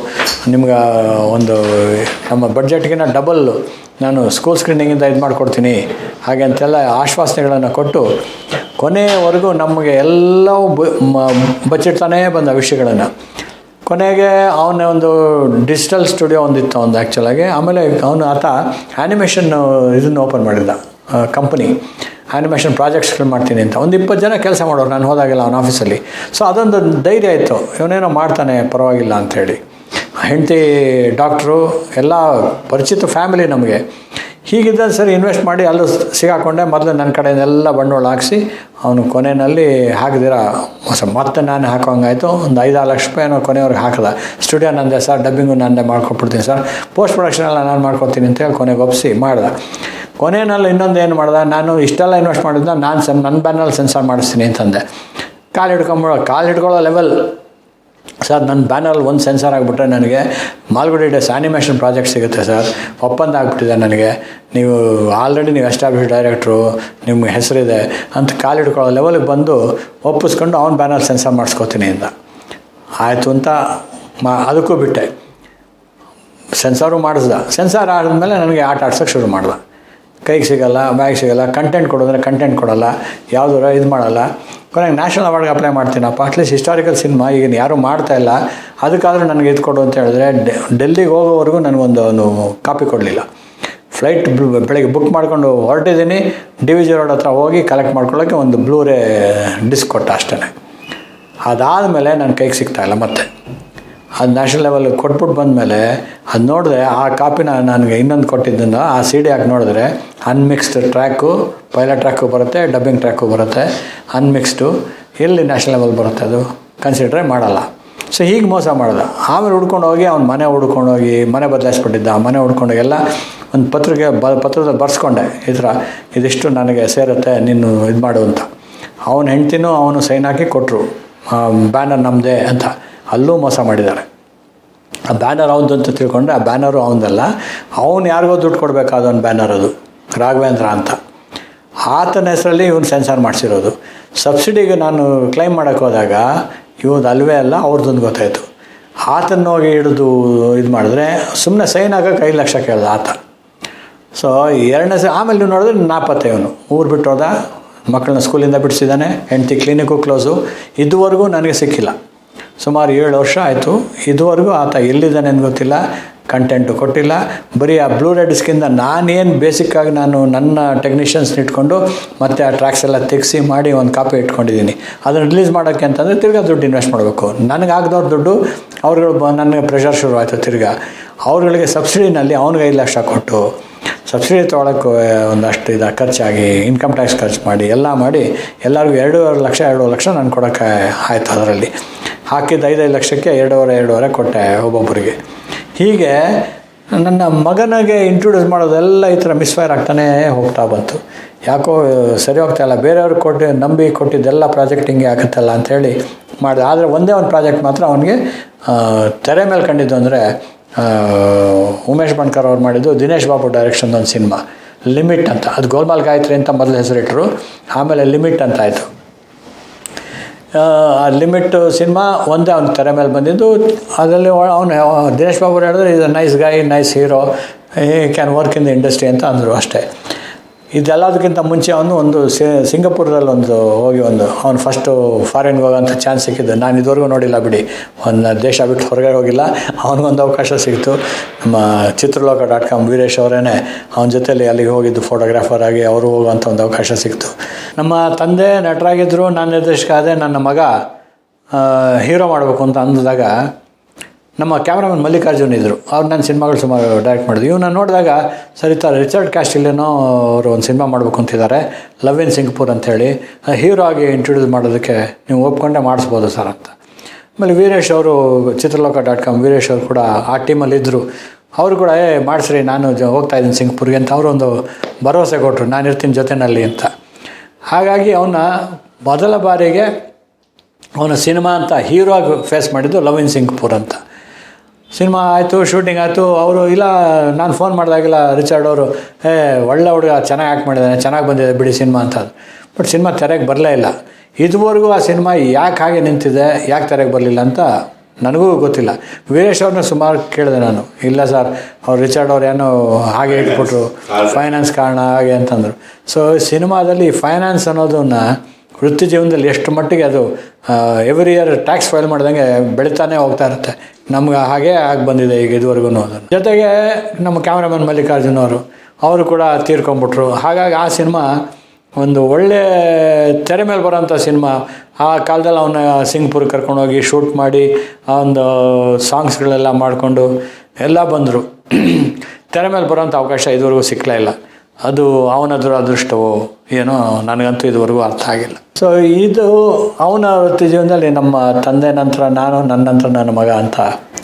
ನಿಮ್ಗೆ ಒಂದು, ನಮ್ಮ ಬಡ್ಜೆಟ್ಗಿನ ಡಬಲ್ ನಾನು ಸ್ಕೂಲ್ ಸ್ಕ್ರೀನಿಂಗಿಂದ ಇದು ಮಾಡಿಕೊಡ್ತೀನಿ. ಹಾಗೆ ಅಂತೆಲ್ಲ ಆಶ್ವಾಸನೆಗಳನ್ನು ಕೊಟ್ಟು ಕೊನೆಯವರೆಗೂ ನಮಗೆ ಎಲ್ಲವೂ ಬಚ್ಚಿಡ್ತಾನೇ ಬಂದ ವಿಷಯಗಳನ್ನು. ಕೊನೆಗೆ ಅವನ ಒಂದು ಡಿಜಿಟಲ್ ಸ್ಟುಡಿಯೋ ಒಂದಿತ್ತು ಒಂದು ಆ್ಯಕ್ಚುಲಾಗಿ ಆಮೇಲೆ ಅವನು ಆತ ಆ್ಯನಿಮೇಷನ್ ಇದನ್ನು ಓಪನ್ ಮಾಡಿದ್ದ ಕಂಪನಿ ಆ್ಯನಿಮೇಷನ್ ಪ್ರಾಜೆಕ್ಟ್ಸ್ಗಳು ಮಾಡ್ತೀನಿ ಅಂತ. ಒಂದು ಇಪ್ಪತ್ತು ಜನ ಕೆಲಸ ಮಾಡೋರು, ನಾನು ಹೋದಾಗೆಲ್ಲ ಅವನ ಆಫೀಸಲ್ಲಿ ಸೊ ಅದೊಂದು ಧೈರ್ಯ ಇತ್ತು. ಇವನೇನೋ ಮಾಡ್ತಾನೆ, ಪರವಾಗಿಲ್ಲ ಅಂಥೇಳಿ ಹೆಂಡತಿ ಡಾಕ್ಟ್ರು ಎಲ್ಲ ಪರಿಚಿತ ಫ್ಯಾಮಿಲಿ ನಮಗೆ. ಹೀಗಿದ್ದ ಸರಿ ಇನ್ವೆಸ್ಟ್ ಮಾಡಿ ಅಲ್ಲೂ ಸಿಗಾಕೊಂಡೆ. ಮೊದಲು ನನ್ನ ಕಡೆಯಿಂದೆಲ್ಲ ಬಂಡವಾಳ ಹಾಕಿಸಿ, ಅವನು ಕೊನೆಯಲ್ಲಿ ಹಾಕಿದಿರ. ಹೊಸ ಮತ್ತೆ ನಾನು ಹಾಕೋಂಗಾಯಿತು ಒಂದು ಐದಾರು ಲಕ್ಷ ರೂಪಾಯಿ ಏನೋ ಕೊನೆಯವ್ರಿಗೆ ಹಾಕಿದ. ಸ್ಟುಡಿಯೋ ನಂದೆ ಸರ್ ಡಬ್ಬಿಂಗು ನಂದೇ ಮಾಡ್ಕೊಟ್ಬಿಡ್ತೀನಿ ಸರ್ ಪೋಸ್ಟ್ ಪ್ರೊಡಕ್ಷನ್ ಎಲ್ಲ ನಾನು ಮಾಡ್ಕೊತೀನಿ ಅಂತೇಳಿ ಕೊನೆಗೆ ಒಪ್ಪಿಸಿ ಮಾಡ್ದೆ. ಕೊನೆಯಲ್ಲಿ ಇನ್ನೊಂದು ಏನು ಮಾಡ್ದೆ, ನಾನು ಇಷ್ಟೆಲ್ಲ ಇನ್ವೆಸ್ಟ್ ಮಾಡಿದ್ನ, ನಾನು ಸೆನ್ ನನ್ನ ಬ್ಯಾನಲ್ಲಿ ಸೆನ್ಸಾರ್ ಮಾಡಿಸ್ತೀನಿ ಅಂತಂದೆ. ಕಾಲು ಹಿಡ್ಕೊಂಬಿಡೋ ಕಾಲು ಹಿಡ್ಕೊಳ್ಳೋ ಲೆವೆಲ್ ಸರ್ ನನ್ನ ಬ್ಯಾನರಲ್ಲಿ ಒಂದು ಸೆನ್ಸಾರ್ ಆಗಿಬಿಟ್ರೆ ನನಗೆ ಮಾಲ್ಗುಡಿ ಡೇಸ್ ಆ್ಯನಿಮೇಷನ್ ಪ್ರಾಜೆಕ್ಟ್ ಸಿಗುತ್ತೆ ಸರ್. ಒಪ್ಪಂದ ಆಗಿಬಿಟ್ಟಿದೆ ನನಗೆ. ನೀವು ಆಲ್ರೆಡಿ ನೀವು ಎಸ್ಟಾಬ್ಲಿಷ್ ಡೈರೆಕ್ಟ್ರು ನಿಮ್ಗೆ ಹೆಸರಿದೆ ಅಂತ ಕಾಲು ಹಿಡ್ಕೊಳ್ಳೋ ಲೆವೆಲಿಗೆ ಬಂದು ಒಪ್ಪಿಸ್ಕೊಂಡು ಅವ್ನ ಬ್ಯಾನರ್ ಸೆನ್ಸರ್ ಮಾಡಿಸ್ಕೋತೀನಿ ಅಂತ. ಆಯಿತು ಅಂತ ಮಾ, ಅದಕ್ಕೂ ಬಿಟ್ಟೆ. ಸೆನ್ಸಾರು ಮಾಡಿಸ್ದ. ಸೆನ್ಸಾರ್ ಆಡಿದ್ಮೇಲೆ ನನಗೆ ಆಟ ಆಡ್ಸೋಕ್ಕೆ ಶುರು ಮಾಡ್ದ. ಕೈಗೆ ಸಿಗಲ್ಲ, ಬ್ಯಾಗ್ ಸಿಗಲ್ಲ ಕಂಟೆಂಟ್ ಕೊಡೋದ್ರೆ ಕಂಟೆಂಟ್ ಕೊಡಲ್ಲ, ಯಾವುದರ ಇದು ಮಾಡಲ್ಲ. ಕೊನೆಗೆ ನ್ಯಾಷನಲ್ ಅವಾರ್ಡ್ಗೆ ಅಪ್ಲೈ ಮಾಡ್ತೀನಪ್ಪ. ಅಟ್ಲೀಸ್ಟ್ ಹಿಸ್ಟಾರಿಕಲ್ ಸಿನಿಮಾ ಈಗ ಯಾರೂ ಮಾಡ್ತಾ ಇಲ್ಲ. ಅದಕ್ಕಾದರೂ ನನಗೆ ಇದು ಕೊಡು ಅಂತ ಹೇಳಿದ್ರೆ ಡೆಲ್ಲಿಗೆ ಹೋಗೋವರೆಗೂ ನನಗೊಂದು ಒಂದು ಕಾಪಿ ಕೊಡಲಿಲ್ಲ. ಫ್ಲೈಟ್ ಬೆಳಗ್ಗೆ ಬುಕ್ ಮಾಡ್ಕೊಂಡು ಹೊರಟಿದ್ದೀನಿ. ಡಿ ವಿ ಜಿ ರೋಡ್ ಹತ್ರ ಹೋಗಿ ಕಲೆಕ್ಟ್ ಮಾಡ್ಕೊಳ್ಳೋಕ್ಕೆ ಒಂದು ಬ್ಲೂರೇ ಡಿಸ್ಕ್ ಕೊಟ್ಟ ಅಷ್ಟೇ. ಅದಾದಮೇಲೆ ನನ್ನ ಕೈಗೆ ಸಿಗ್ತಾಯಿಲ್ಲ ಮತ್ತೆ. ಅದು ನ್ಯಾಷನಲ್ ಲೆವೆಲ್ ಕೊಟ್ಬಿಟ್ಟು ಬಂದಮೇಲೆ ಅದು ನೋಡಿದ್ರೆ ಆ ಕಾಪಿನ ನನಗೆ ಇನ್ನೊಂದು ಕೊಟ್ಟಿದ್ದನ್ನು ಆ ಸಿ ಡಿ ಹಾಕಿ ನೋಡಿದ್ರೆ ಅನ್ಮಿಕ್ಸ್ಡ್ ಟ್ರ್ಯಾಕು ಪೈಲಟ್ ಟ್ರ್ಯಾಕು ಬರುತ್ತೆ ಡಬ್ಬಿಂಗ್ ಟ್ರ್ಯಾಕು ಬರುತ್ತೆ ಅನ್ಮಿಕ್ಸ್ಡು ಎಲ್ಲಿ ನ್ಯಾಷನಲ್ ಲೆವೆಲ್ ಬರುತ್ತೆ ಅದು? ಕನ್ಸಿಡ್ರೇ ಮಾಡಲ್ಲ. ಸೊ ಹೀಗೆ ಮೋಸ ಮಾಡ್ದ. ಆಮೇಲೆ ಹುಡ್ಕೊಂಡು ಹೋಗಿ ಅವ್ನು ಮನೆ ಹುಡ್ಕೊಂಡು ಹೋಗಿ ಮನೆ ಬದಲಾಯಿಸ್ಬಿಟ್ಟಿದ್ದ. ಮನೆ ಹುಡ್ಕೊಂಡು ಎಲ್ಲ ಒಂದು ಪತ್ರಿಕೆ ಬ ಪತ್ರದಲ್ಲಿ ಬರ್ಸ್ಕೊಂಡೆ. ಈ ಥರ ಇದಿಷ್ಟು ನನಗೆ ಸೇರುತ್ತೆ, ನೀನು ಇದು ಮಾಡು ಅಂತ. ಅವನ ಹೆಂಡ್ತಿನೂ ಅವನು ಸೈನ್ ಹಾಕಿ ಕೊಟ್ಟರು ಬ್ಯಾನರ್ ನಮ್ಮದೇ ಅಂತ. ಅಲ್ಲೂ ಮೋಸ ಮಾಡಿದ್ದಾರೆ. ಆ ಬ್ಯಾನರ್ ಅವನದು ಅಂತ ತಿಳ್ಕೊಂಡ್ರೆ ಆ ಬ್ಯಾನರು ಅವನದಲ್ಲ. ಅವನು ಯಾರಿಗೋ ದುಡ್ಡು ಕೊಡಬೇಕಾದ ಒಂದು ಬ್ಯಾನರ್ ಅದು, ರಾಘವೇಂದ್ರ ಅಂತ. ಆತನ ಹೆಸರಲ್ಲಿ ಇವನು ಸೆನ್ಸಾರ್ ಮಾಡಿಸಿರೋದು. ಸಬ್ಸಿಡಿಗೆ ನಾನು ಕ್ಲೈಮ್ ಮಾಡೋಕ್ಕೆ ಹೋದಾಗ ಇವನು ಅಲ್ವೇ ಅಲ್ಲ ಅವ್ರದ್ದೊಂದು ಗೊತ್ತಾಯಿತು. ಆತನ ಹೋಗಿ ಹಿಡಿದು ಇದು ಮಾಡಿದ್ರೆ ಸುಮ್ಮನೆ ಸೈನ್ ಆಗೋಕೆ ಐದು ಲಕ್ಷ ಕೇಳ್ದ ಆತ. ಸೊ ಎರಡನೇ ಸ ಆಮೇಲೆ ನೀವು ನೋಡಿದ್ರೆ ನಾಪತ್ತೆ ಇವನು. ಊರು ಬಿಟ್ಟೋದ ಮಕ್ಕಳನ್ನ ಸ್ಕೂಲಿಂದ ಬಿಡಿಸಿದ್ದಾನೆ ಹೆಂಡತಿ ಕ್ಲಿನಿಕ್ಕು ಕ್ಲೋಸು ಇದುವರೆಗೂ ನನಗೆ ಸಿಕ್ಕಿಲ್ಲ. ಸುಮಾರು ಏಳು ವರ್ಷ ಆಯಿತು. ಇದುವರೆಗೂ ಆತ ಎಲ್ಲಿದ್ದಾನೆ ಗೊತ್ತಿಲ್ಲ. ಕಂಟೆಂಟು ಕೊಟ್ಟಿಲ್ಲ. ಬರೀ ಆ ಬ್ಲೂ ರೆಡ್ ಸ್ಕಿಂದ ನಾನೇನು ಬೇಸಿಕ್ಕಾಗಿ ನಾನು ನನ್ನ ಟೆಕ್ನಿಷಿಯನ್ಸ್ನ ಇಟ್ಕೊಂಡು ಮತ್ತೆ ಆ ಟ್ರ್ಯಾಕ್ಸ್ ಎಲ್ಲ ತೆಗೆಸಿ ಮಾಡಿ ಒಂದು ಕಾಪಿ ಇಟ್ಕೊಂಡಿದ್ದೀನಿ. ಅದನ್ನು ರಿಲೀಸ್ ಮಾಡೋಕ್ಕೆ ಅಂತಂದರೆ ತಿರ್ಗಾ ದುಡ್ಡು ಇನ್ವೆಸ್ಟ್ ಮಾಡಬೇಕು. ನನಗೆ ಆಗದವ್ರ ದುಡ್ಡು, ಅವ್ರುಗಳು ನನಗೆ ಪ್ರೆಷರ್ ಶುರು ಆಯಿತು ತಿರ್ಗಾ. ಅವ್ರುಗಳಿಗೆ ಸಬ್ಸಿಡಿನಲ್ಲಿ ಅವ್ನಿಗೆ ಐದು ಲಕ್ಷ ಕೊಟ್ಟು ಸಬ್ಸಿಡಿ ತೊಗೊಳಕ್ಕೆ ಒಂದಷ್ಟು ಇದು ಖರ್ಚಾಗಿ ಇನ್ಕಮ್ ಟ್ಯಾಕ್ಸ್ ಖರ್ಚು ಮಾಡಿ, ಎಲ್ಲ ಮಾಡಿ, ಎಲ್ಲರಿಗೂ ಎರಡೂವರೆ ಲಕ್ಷ ಎರಡೂವರೆ ಲಕ್ಷ ನಾನು ಕೊಡೋಕ್ಕೆ ಆಯಿತು ಅದರಲ್ಲಿ. ಹಾಕಿದ್ದು ಐದೈದು ಲಕ್ಷಕ್ಕೆ ಎರಡೂವರೆ ಎರಡೂವರೆ ಕೊಟ್ಟೆ ಒಬ್ಬೊಬ್ಬರಿಗೆ. ಹೀಗೆ ನನ್ನ ಮಗನಿಗೆ ಇಂಟ್ರೊಡ್ಯೂಸ್ ಮಾಡೋದೆಲ್ಲ ಈ ಥರ ಮಿಸ್ಫೈರ್ ಆಗ್ತಾನೇ ಹೋಗ್ತಾ ಬಂತು. ಯಾಕೋ ಸರಿ ಹೋಗ್ತಾ ಇಲ್ಲ. ಬೇರೆಯವ್ರಿಗೆ ಕೊಟ್ಟು ನಂಬಿ ಕೊಟ್ಟಿದ್ದೆಲ್ಲ ಪ್ರಾಜೆಕ್ಟ್ ಹಿಂಗೆ ಆಗುತ್ತಲ್ಲ ಅಂಥೇಳಿ ಮಾಡಿದೆ. ಆದರೆ ಒಂದೇ ಒಂದು ಪ್ರಾಜೆಕ್ಟ್ ಮಾತ್ರ ಅವನಿಗೆ ತೆರೆ ಮೇಲೆ ಕಂಡಿದ್ದು ಅಂದರೆ ಉಮೇಶ್ ಬಣ್ಕರ್ ಅವ್ರು ಮಾಡಿದ್ದು ದಿನೇಶ್ ಬಾಬು ಡೈರೆಕ್ಷನ್ ಒಂದು ಸಿನಿಮಾ. ಲಿಮಿಟ್ ಅಂತ. ಅದು ಗೋಲ್ಮಾಲ್ ಗಾಯತ್ರಿ ಅಂತ ಮೊದಲು ಹೆಸರಿಟ್ಟರು ಆಮೇಲೆ ಲಿಮಿಟ್ ಅಂತ ಆಯಿತು. ಆ ಲಿಮಿಟ್ ಸಿನಿಮಾ ಒಂದೇ ಅವ್ನ ತೆರೆ ಮೇಲೆ ಬಂದಿದ್ದು. ಅದರಲ್ಲಿ ಅವನು, ದಿನೇಶ್ ಬಾಬು ಹೇಳಿದ್ರೆ ಇದು nice guy nice hero he can work in the industry ಅಂತ ಅಂದರು ಅಷ್ಟೇ. ಇದೆಲ್ಲದಕ್ಕಿಂತ ಮುಂಚೆ ಅವನು ಒಂದು ಸಿಂಗಾಪುರದಲ್ಲಿ ಒಂದು ಹೋಗಿ ಒಂದು, ಅವ್ನು ಫಸ್ಟು ಫಾರಿನ್ಗೆ ಹೋಗೋಂಥ ಚಾನ್ಸ್ ಸಿಕ್ಕಿದ್ದು. ನಾನು ಇದುವರೆಗೂ ನೋಡಿಲ್ಲ, ಬಿಡಿ. ಒಂದು ದೇಶ ಬಿಟ್ಟು ಹೊರಗಡೆ ಹೋಗಿಲ್ಲ. ಅವನಿಗೊಂದು ಅವಕಾಶ ಸಿಕ್ತು ನಮ್ಮ ಚಿತ್ರಲೋಕ ಡಾಟ್ ಕಾಮ್ ವೀರೇಶ್ ಅವರೇ ಅವನ ಜೊತೆಯಲ್ಲಿ ಅಲ್ಲಿಗೆ ಹೋಗಿದ್ದು ಫೋಟೋಗ್ರಾಫರ್ ಆಗಿ ಅವರು ಹೋಗುವಂಥ ಒಂದು ಅವಕಾಶ ಸಿಕ್ತು ನಮ್ಮ ತಂದೆ ನಟರಾಗಿದ್ದರು ನಾನು ನಿರ್ದೇಶಕ ಆದೆ ನನ್ನ ಮಗ ಹೀರೋ ಮಾಡಬೇಕು ಅಂತ ಅಂದಾಗ ನಮ್ಮ ಕ್ಯಾಮ್ರಾಮನ್ ಮಲ್ಲಿಕಾರ್ಜುನ್ ಇದ್ದರು ಅವ್ರು ನನ್ನ ಸಿನಿಮಾಗಳು ಸುಮಾರು ಡೈರೆಕ್ಟ್ ಮಾಡಿದ್ವಿ ಇವನ್ನ ನೋಡಿದಾಗ, ಸರಿ ತರ ರಿಚರ್ಡ್ ಕ್ಯಾಸ್ಟಿಲ್ಲೇನೋ ಅವರು ಒಂದು ಸಿನಿಮಾ ಮಾಡಬೇಕು ಅಂತಿದ್ದಾರೆ ಲವ್ ಇನ್ ಸಿಂಗಪುರ್ ಅಂಥೇಳಿ ಹೀರೋ ಆಗಿ ಇಂಟ್ರೊಡ್ಯೂಸ್ ಮಾಡೋದಕ್ಕೆ ನೀವು ಒಪ್ಕೊಂಡೆ ಮಾಡಿಸ್ಬೋದು ಸರ್ ಅಂತ. ಆಮೇಲೆ ವೀರೇಶ್ ಅವರು ಚಿತ್ರಲೋಕ ಡಾಟ್ ಕಾಮ್ ವೀರೇಶ್ ಅವರು ಕೂಡ ಆ ಟೀಮಲ್ಲಿ ಇದ್ದರು ಅವರು ಕೂಡ, ಏ, ಮಾಡಿಸ್ರಿ, ನಾನು ಹೋಗ್ತಾ ಇದ್ದೀನಿ ಸಿಂಗಪುರ್ಗೆ ಅಂತ ಅವರೊಂದು ಭರವಸೆ ಕೊಟ್ಟರು ನಾನು ಇರ್ತೀನಿ ಜೊತೆನಲ್ಲಿ ಅಂತ. ಹಾಗಾಗಿ ಅವನ್ನ ಮೊದಲ ಬಾರಿಗೆ ಅವನ ಸಿನಿಮಾ ಅಂತ ಹೀರೋ ಆಗಿ ಫೇಸ್ ಮಾಡಿದ್ದು ಲವ್ ಇನ್ ಸಿಂಗಪುರ್ ಅಂತ. ಸಿನಿಮಾ ಆಯಿತು ಶೂಟಿಂಗ್ ಆಯಿತು ಅವರು ಇಲ್ಲ ನಾನು ಫೋನ್ ಮಾಡಿದಾಗಿಲ್ಲ ರಿಚರ್ಡ್ ಅವರು ಏ ಒಳ್ಳೆ ಹುಡುಗ ಚೆನ್ನಾಗಿ ಆ್ಯಕ್ಟ್ ಮಾಡಿದ್ದಾನೆ ಚೆನ್ನಾಗಿ ಬಂದಿದೆ ಬಿಡಿ ಸಿನಿಮಾ ಅಂತ ಬಟ್ ಸಿನಿಮಾ ತೆರೆಗೆ ಬರಲೇ ಇಲ್ಲ. ಇದುವರೆಗೂ ಆ ಸಿನಿಮಾ ಯಾಕೆ ಹಾಗೆ ನಿಂತಿದೆ ಯಾಕೆ ತೆರೆಗೆ ಬರಲಿಲ್ಲ ಅಂತ ನನಗೂ ಗೊತ್ತಿಲ್ಲ. ವೀರೇಶ್ ಅವ್ರನ್ನ ಸುಮಾರು ಕೇಳಿದೆ ನಾನು. ಇಲ್ಲ ಸರ್ ಅವ್ರು ರಿಚರ್ಡ್ ಅವ್ರು ಏನೋ ಹಾಗೆ ಇಟ್ಬಿಟ್ರು ಫೈನಾನ್ಸ್ ಕಾರಣ ಹಾಗೆ ಅಂತಂದರು. ಸೊ ಸಿನಿಮಾದಲ್ಲಿ ಫೈನಾನ್ಸ್ ಅನ್ನೋದನ್ನ ವೃತ್ತಿ ಜೀವನದಲ್ಲಿ ಎಷ್ಟು ಮಟ್ಟಿಗೆ ಅದು ಎವ್ರಿ ಇಯರ್ ಟ್ಯಾಕ್ಸ್ ಫೈಲ್ ಮಾಡಿದಂಗೆ ಬೆಳೀತಾನೆ ಹೋಗ್ತಾ ಇರುತ್ತೆ. ನಮ್ಗೆ ಹಾಗೆ ಆಗಿ ಬಂದಿದೆ ಈಗ ಇದುವರೆಗೂ ಅದನ್ನು ಜೊತೆಗೆ ನಮ್ಮ ಕ್ಯಾಮ್ರಾಮನ್ ಮಲ್ಲಿಕಾರ್ಜುನ್ ಅವರು ಅವರು ಕೂಡ ತೀರ್ಕೊಂಬಿಟ್ರು. ಹಾಗಾಗಿ ಆ ಸಿನಿಮಾ ಒಂದು ಒಳ್ಳೆ ತೆರೆ ಮೇಲೆ ಬರೋಂಥ ಸಿನಿಮಾ. ಆ ಕಾಲದಲ್ಲಿ ಅವನ್ನ ಸಿಂಗ್ಪುರ್ ಕರ್ಕೊಂಡೋಗಿ ಶೂಟ್ ಮಾಡಿ, ಆ ಒಂದು ಸಾಂಗ್ಸ್ಗಳೆಲ್ಲ ಮಾಡಿಕೊಂಡು ಎಲ್ಲ ಬಂದರು. ತೆರೆ ಮೇಲೆ ಬರೋಂಥ ಅವಕಾಶ ಇದುವರೆಗೂ ಸಿಕ್ಕಲೇ ಇಲ್ಲ. ಅದು ಅವನ ದುರದೃಷ್ಟವೋ ಏನೋ ನನಗಂತೂ ಇದುವರೆಗೂ ಅರ್ಥ ಆಗಿಲ್ಲ. ಸೊ ಇದು ಅವನ ವೃತ್ತಿ ಜೀವನದಲ್ಲಿ ನಮ್ಮ ತಂದೆ ನಂತರ ನಾನು, ನನ್ನ ನಂತರ ನನ್ನ ಮಗ ಅಂತ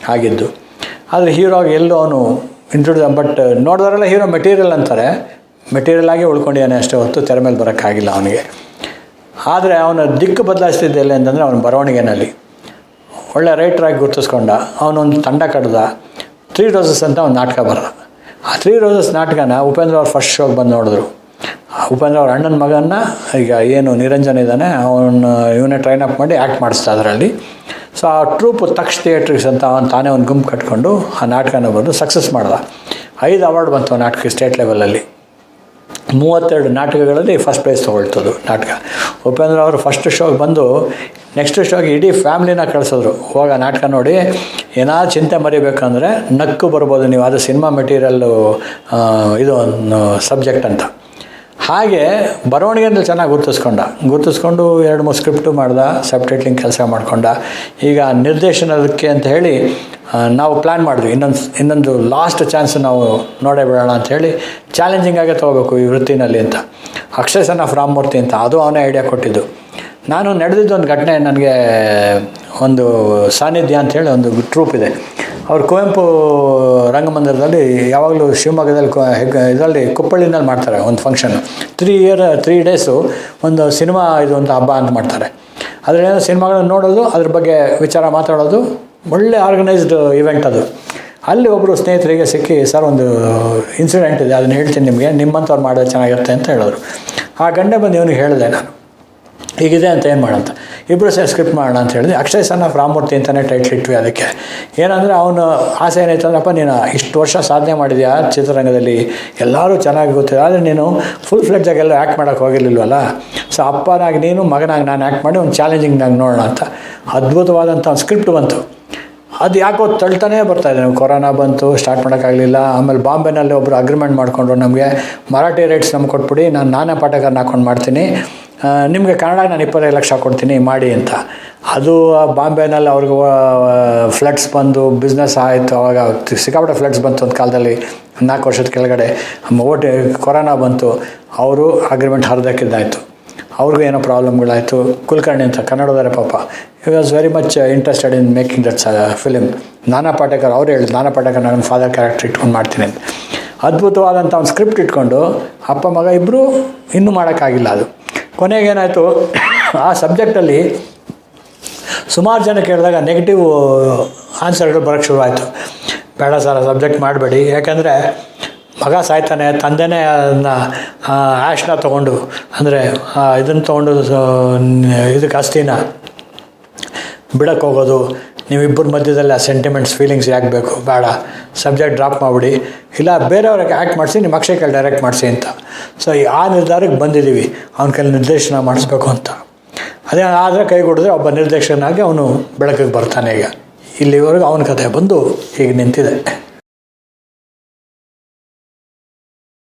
ಆಗಿದ್ದು. ಆದರೆ ಹೀರೋ ಎಲ್ಲೂ ಅವನು ಇಂಟ್ರೊಡ್ಯೂಸ್ ಬಟ್ ನೋಡಿದವರೆಲ್ಲ ಹೀರೋ ಮೆಟೀರಿಯಲ್ ಅಂತಾರೆ. ಮೆಟೀರಿಯಲ್ ಆಗಿ ಉಳ್ಕೊಂಡಿದ್ದಾನೆ ಅಷ್ಟೇ ಹೊತ್ತು ತೆರೆ ಮೇಲೆ ಬರೋಕ್ಕಾಗಿಲ್ಲ ಅವನಿಗೆ. ಆದರೆ ಅವನ ದಿಕ್ಕು ಬದಲಾಯಿಸ್ತಿದ್ದೆಲ್ಲ ಅಂತಂದರೆ ಅವನ ಬರವಣಿಗೆನಲ್ಲಿ. ಒಳ್ಳೆ ರೈಟ್ರಾಗಿ ಗುರುತಿಸ್ಕೊಂಡ. ಅವನೊಂದು ತಂಡ ಕಡ್ದ ತ್ರೀ ಡೋಸಸ್ ಅಂತ ಒಂದು ನಾಟಕ ಬರ ಆ ತ್ರೀ ರೋಸಸ್ ನಾಟಕನ ಉಪೇಂದ್ರ ಅವ್ರು ಫಸ್ಟ್ ಶೋಗೆ ಬಂದು ನೋಡಿದ್ರು. ಉಪೇಂದ್ರ ಅವ್ರ ಅಣ್ಣನ ಮಗನ್ನ ಈಗ ಏನು ನಿರಂಜನ್ ಇದ್ದಾನೆ, ಅವನು ಇವನೇ ಟ್ರೈನ್ ಅಪ್ ಮಾಡಿ ಆ್ಯಕ್ಟ್ ಮಾಡಿಸ್ತಾ ಅದರಲ್ಲಿ ಸೊ ಆ ಟ್ರೂಪ್ ತಕ್ಷ ಥಿಯೇಟ್ರಿಕ್ಸ್ ಅಂತ ಅವನು ತಾನೇ ಒಂದು ಗುಂಪು ಕಟ್ಕೊಂಡು ಆ ನಾಟಕನ ಬಂದು ಸಕ್ಸಸ್ ಮಾಡ್ದ. ಐದು ಅವಾರ್ಡ್ ಬಂತು ಆ ನಾಟಕ ಸ್ಟೇಟ್ ಲೆವೆಲಲ್ಲಿ ಮೂವತ್ತೆರಡು ನಾಟಕಗಳಲ್ಲಿ ಫಸ್ಟ್ ಪ್ರೈಸ್ ತೊಗೊಳ್ತದ್ದು ನಾಟಕ. ಉಪೇಂದ್ರ ಅವರು ಫಸ್ಟ್ ಶೋಗೆ ಬಂದು ನೆಕ್ಸ್ಟ್ ಶೋಗೆ ಇಡೀ ಫ್ಯಾಮ್ಲಿನ ಕಳಿಸಿದ್ರು. ಹೋಗ ನಾಟಕ ನೋಡಿ, ಏನಾದ್ರು ಚಿಂತೆ ಮರಿಬೇಕಂದ್ರೆ ನಕ್ಕು ಬರ್ಬೋದು ನೀವು. ಅದು ಸಿನಿಮಾ ಮೆಟೀರಿಯಲ್ಲು ಇದು ಸಬ್ಜೆಕ್ಟ್ ಅಂತ. ಹಾಗೆ ಬರವಣಿಗೆಯಲ್ಲಿ ಚೆನ್ನಾಗಿ ಗುರುತಿಸ್ಕೊಂಡ. ಗುರುತಿಸ್ಕೊಂಡು ಎರಡು, ಮೂರು ಸ್ಕ್ರಿಪ್ಟು ಮಾಡ್ದ ಸಬ್ ಕೆಲಸ ಮಾಡ್ಕೊಂಡ. ಈಗ ನಿರ್ದೇಶನಕ್ಕೆ ಅಂತ ಹೇಳಿ ನಾವು ಪ್ಲ್ಯಾನ್ ಮಾಡಿದ್ವಿ. ಇನ್ನೊಂದು ಇನ್ನೊಂದು ಲಾಸ್ಟ್ ಚಾನ್ಸ್ ನಾವು ನೋಡೇ ಬಿಡೋಣ ಅಂತ ಹೇಳಿ ಚಾಲೆಂಜಿಂಗ್ ಆಗೇ ತೊಗೋಬೇಕು ಈ ವೃತ್ತಿನಲ್ಲಿ ಅಂತ. ಅಕ್ಷಯ್ ಸನ್ ಆಫ್ ರಾಮಮೂರ್ತಿ ಅಂತ, ಅದು ಅವನೇ ಐಡಿಯಾ ಕೊಟ್ಟಿದ್ದು. ನಾನು ನಡೆದಿದ್ದು ಒಂದು ಘಟನೆ, ನನಗೆ ಒಂದು ಸಾನ್ನಿಧ್ಯ ಹೇಳಿ ಒಂದು ಟ್ರೂಪ್ ಇದೆ. ಅವ್ರು ಕುವೆಂಪು ರಂಗಮಂದಿರದಲ್ಲಿ ಯಾವಾಗಲೂ ಶಿವಮೊಗ್ಗದಲ್ಲಿ ಇದರಲ್ಲಿ ಕುಪ್ಪಳ್ಳಿನಲ್ಲಿ ಮಾಡ್ತಾರೆ ಒಂದು function three year three days ಒಂದು ಸಿನಿಮಾ ಇದು ಅಂತ ಹಬ್ಬ ಅಂತ ಮಾಡ್ತಾರೆ. ಅದರಲ್ಲಿ ಸಿನಿಮಾಗಳನ್ನ ನೋಡೋದು, ಅದ್ರ ಬಗ್ಗೆ ವಿಚಾರ ಮಾತಾಡೋದು, ಒಳ್ಳೆ ಆರ್ಗನೈಸ್ಡ್ ಇವೆಂಟ್ ಅದು. ಅಲ್ಲಿ ಒಬ್ಬರು ಸ್ನೇಹಿತರಿಗೆ ಸಿಕ್ಕಿ, ಸರ್, ಒಂದು ಇನ್ಸಿಡೆಂಟ್ ಇದೆ, ಅದನ್ನು ಹೇಳ್ತೀನಿ ನಿಮಗೆ ನಿಮ್ಮಂಥವ್ರು ಮಾಡೋದು ಚೆನ್ನಾಗಿರುತ್ತೆ ಅಂತ ಹೇಳಿದ್ರು. ಆ ಗಂಡೆ ಬಂದು ಇವನಿಗೆ ಹೇಳಿದೆ ನಾನು. ಹೀಗಿದೆ ಅಂತ ಏನು ಮಾಡೋಂತ ಇಬ್ಬರು ಸೇರಿ ಸ್ಕ್ರಿಪ್ಟ್ ಮಾಡೋಣ ಅಂತ ಹೇಳಿದ್ವಿ. ಅಕ್ಷಯ್ ಸಣ್ಣ ರಾಮಮೂರ್ತಿ ಅಂತಲೇ ಟೈಟ್ಲ್ ಇಟ್ವಿ ಅದಕ್ಕೆ. ಏನಂದರೆ ಅವನು ಆಸೆ ಏನಾಯ್ತು ಅಂದ್ರಪ್ಪ ನೀನು ಇಷ್ಟು ವರ್ಷ ಸಾಧನೆ ಮಾಡಿದ್ಯಾ ಚಿತ್ರರಂಗದಲ್ಲಿ? ಎಲ್ಲರೂ ಚೆನ್ನಾಗಿ ಗೊತ್ತಿದೆ. ಆದರೆ ನೀನು ಫುಲ್ ಫ್ಲೆಡ್ಜಾಗೆಲ್ಲ ಆ್ಯಕ್ಟ್ ಮಾಡೋಕ್ಕೆ ಹೋಗಿರ್ಲಿಲ್ವಲ್ಲ? ಸೊ ಅಪ್ಪನಾಗಿ ನೀನು, ಮಗನಾಗಿ ನಾನು ಆ್ಯಕ್ಟ್ ಮಾಡಿ ಒಂದು ಚಾಲೆಂಜಿಂಗ್ ನಾನು ನೋಡೋಣ ಅಂತ. ಅದ್ಭುತವಾದಂಥ ಒಂದು ಸ್ಕ್ರಿಪ್ಟ್ ಬಂತು. ಅದು ಯಾಕೋ ತಳ್ತಾನೇ ಬರ್ತಾ ಇದೆ. ಕೊರೋನಾ ಬಂತು ಸ್ಟಾರ್ಟ್ ಮಾಡೋಕ್ಕಾಗಲಿಲ್ಲ ಆಮೇಲೆ ಬಾಂಬೆನಲ್ಲಿ ಒಬ್ಬರು ಅಗ್ರಿಮೆಂಟ್ ಮಾಡಿಕೊಂಡ್ರು ನಮಗೆ. ಮರಾಠಿ ರೈಟ್ಸ್ ನಮ್ಗೆ ಕೊಟ್ಬಿಡಿ, ನಾನು ನಾನೇ ಪಾಠಗಾರನ ಹಾಕೊಂಡು ಮಾಡ್ತೀನಿ. ನಿಮಗೆ ಕನ್ನಡ ನಾನು ಇಪ್ಪತ್ತೈದು ಲಕ್ಷ ಕೊಡ್ತೀನಿ, ಮಾಡಿ ಅಂತ. ಅದು ಬಾಂಬೆನಲ್ಲಿ ಅವ್ರಿಗೆ ಫ್ಲಡ್ಸ್ ಬಂದು ಬಿಸ್ನೆಸ್ ಆಯಿತು, ಅವಾಗ ಸಿಕ್ಕಾಪಟ್ಟೆ ಫ್ಲಡ್ಸ್ ಬಂತು ಒಂದು ಕಾಲದಲ್ಲಿ, ನಾಲ್ಕು ವರ್ಷದ ಕೆಳಗಡೆ ಓಟ್, ಕೊರೋನಾ ಬಂತು, ಅವರು ಅಗ್ರಿಮೆಂಟ್ ಹರಿದಕ್ಕಿದ್ದಾಯಿತು. ಅವ್ರಿಗೂ ಏನೋ ಪ್ರಾಬ್ಲಮ್ಗಳಾಯಿತು, ಕುಲಕರ್ಣಿ ಅಂತ, ಕನ್ನಡದವರೇ ಪಾಪ. You was very much interested in making that film Nana Patekar ಅವ್ರು ಹೇಳಿದ್ರು, ನಾನಾ ಪಾಟೇಕರ್ ನನ್ನ ಫಾದರ್ ಕ್ಯಾರೆಕ್ಟರ್ ಇಟ್ಕೊಂಡು ಮಾಡ್ತೀನಿ ಅಂತ. ಅದ್ಭುತವಾದಂಥ ಒಂದು ಸ್ಕ್ರಿಪ್ಟ್ ಇಟ್ಕೊಂಡು, ಅಪ್ಪ ಮಗ ಇಬ್ಬರು ಇನ್ನೂ ಮಾಡೋಕ್ಕಾಗಿಲ್ಲ ಅದು. ಕೊನೆಗೇನಾಯಿತು ಆ ಸಬ್ಜೆಕ್ಟಲ್ಲಿ ಸುಮಾರು ಜನ ಕೇಳಿದಾಗ ನೆಗೆಟಿವ್ ಆನ್ಸರ್ಗಳು ಬರೋಕ್ಕೆ ಶುರುವಾಯಿತು. ಬೇಡ ಸರ್ ಸಬ್ಜೆಕ್ಟ್ ಮಾಡಬೇಡಿ. ಯಾಕಂದರೆ ಮಗ ಸಾಯ್ತಾನೆ, ತಂದೆನೇ ಅದನ್ನು ಆಶ್ನ ತೊಗೊಂಡು, ಅಂದರೆ ಇದನ್ನು ತೊಗೊಂಡು ಇದಕ್ಕೆ ಅಸ್ತಿನ ಬಿಡಕ್ಕೆ ಹೋಗೋದು, ನೀವಿಬ್ಬರ ಮಧ್ಯದಲ್ಲಿ ಆ ಸೆಂಟಿಮೆಂಟ್ಸ್ ಫೀಲಿಂಗ್ಸ್ ಯಾಕೆ ಬೇಕು? ಬೇಡ. ಸಬ್ಜೆಕ್ಟ್ ಡ್ರಾಪ್ ಮಾಡಿಬಿಡಿ. ಇಲ್ಲ, ಬೇರೆಯವ್ರಿಗೆ ಆ್ಯಕ್ಟ್ ಮಾಡಿಸಿ, ನಿಮ್ಮ ಅಕ್ಷಯ ಕೈಲಿ ಡೈರೆಕ್ಟ್ ಮಾಡಿಸಿ ಅಂತ. ಸೊ ಆ ನಿರ್ಧಾರಕ್ಕೆ ಬಂದಿದ್ದೀವಿ. ಅವನ ಕೈಲಿ ನಿರ್ದೇಶನ ಮಾಡಿಸ್ಬೇಕು ಅಂತ. ಅದೇ ಆದರೆ ಕೈ ಕೊಡಿದ್ರೆ ಒಬ್ಬ ನಿರ್ದೇಶಕನಾಗಿ ಅವನು ಬೆಳಕಿಗೆ ಬರ್ತಾನೆ ಈಗ. ಇಲ್ಲಿವರೆಗೂ ಅವನ ಕಥೆ ಬಂದು ಹೀಗೆ ನಿಂತಿದೆ.